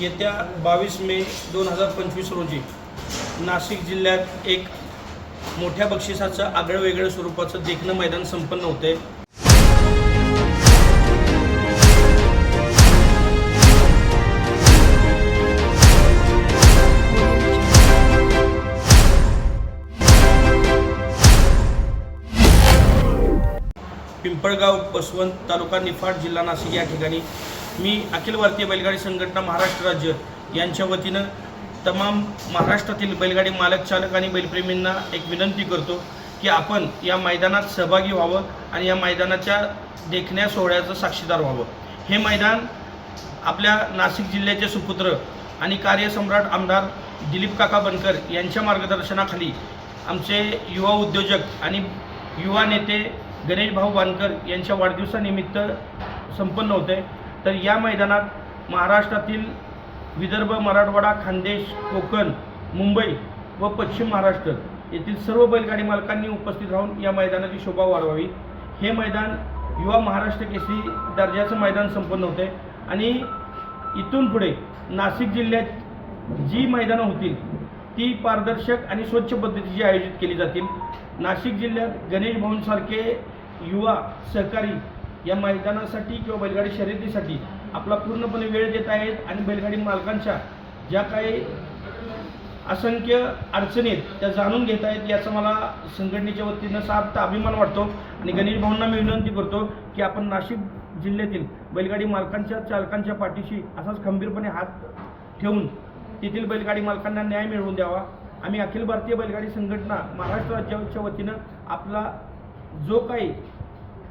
येत्या बावीस मे दोन हजार पंचवीस रोजी नाशिक जिल्ह्यात एक मोठ्या बक्षिसाचं आगळं वेगळं स्वरूपाचं देखणं मैदान संपन्न होते पिंपळगाव बसवंत तालुका निफाड जिल्हा नाशिक या ठिकाणी मी अखिल भारतीय बैलगाडी संघटना महाराष्ट्र राज्य यांच्या वतीनं तमाम महाराष्ट्रातील बैलगाडी मालक चालक आणि बैलप्रेमींना एक विनंती करतो की आपण या मैदानात सहभागी व्हावं आणि या मैदानाच्या देखण्या सोहळ्याचं साक्षीदार व्हावं. हे मैदान आपल्या नाशिक जिल्ह्याचे सुपुत्र आणि कार्यसम्राट आमदार दिलीप काका बनकर यांच्या मार्गदर्शनाखाली आमचे युवा उद्योजक आणि युवा नेते गणेश भाऊ बानकर यांच्या वाढदिवसानिमित्त संपन्न होते तर या मैदानात महाराष्ट्रातील विदर्भ मराठवाडा खानदेश कोकण मुंबई व पश्चिम महाराष्ट्र येथील सर्व बैलगाडी मालकांनी उपस्थित राहून या मैदानाची शोभा वाढवावी. हे मैदान युवा महाराष्ट्र केसरी दर्जाचं मैदान संपन्न होते आणि इथून पुढे नाशिक जिल्ह्यात जी मैदानं होतील ती पारदर्शक आणि स्वच्छ पद्धतीची आयोजित केली जातील. नाशिक जिल्ह्यात गणेश भवनसारखे युवा सहकारी या मैदानासाठी किंवा बैलगाडी शर्यतीसाठी आपला पूर्णपणे वेळ देत आहेत आणि बैलगाडी मालकांच्या ज्या काही असंख्य अडचणी आहेत त्या जाणून घेत आहेत याचा मला संघटनेच्या वतीनं सार्थ अभिमान वाटतो आणि गणेश भाऊंना मी विनंती करतो की आपण नाशिक जिल्ह्यातील बैलगाडी मालकांच्या चालकांच्या पाठीशी असाच खंबीरपणे हात ठेवून तेथील बैलगाडी मालकांना न्याय मिळवून द्यावा. आम्ही अखिल भारतीय बैलगाडी संघटना महाराष्ट्र राज्याच्या वतीनं आपला जो काही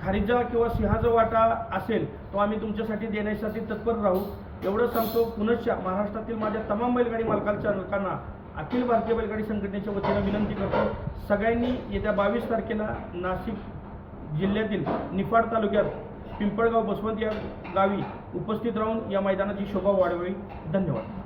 खारीजा किंवा सिंहाचा वाटा असेल तो आम्ही तुमच्यासाठी देण्यासाठी तत्पर राहू. एवढं सांगतो पुनश्च महाराष्ट्रातील माझ्या तमाम बैलगाडी मालकांच्या लोकांना अखिल भारतीय बैलगाडी संघटनेच्या वतीनं विनंती करतो सगळ्यांनी येत्या बावीस तारखेला नाशिक जिल्ह्यातील निफाड तालुक्यात पिंपळगाव बसवंत या गावी उपस्थित राहून या मैदानाची शोभा वाढवावी. धन्यवाद.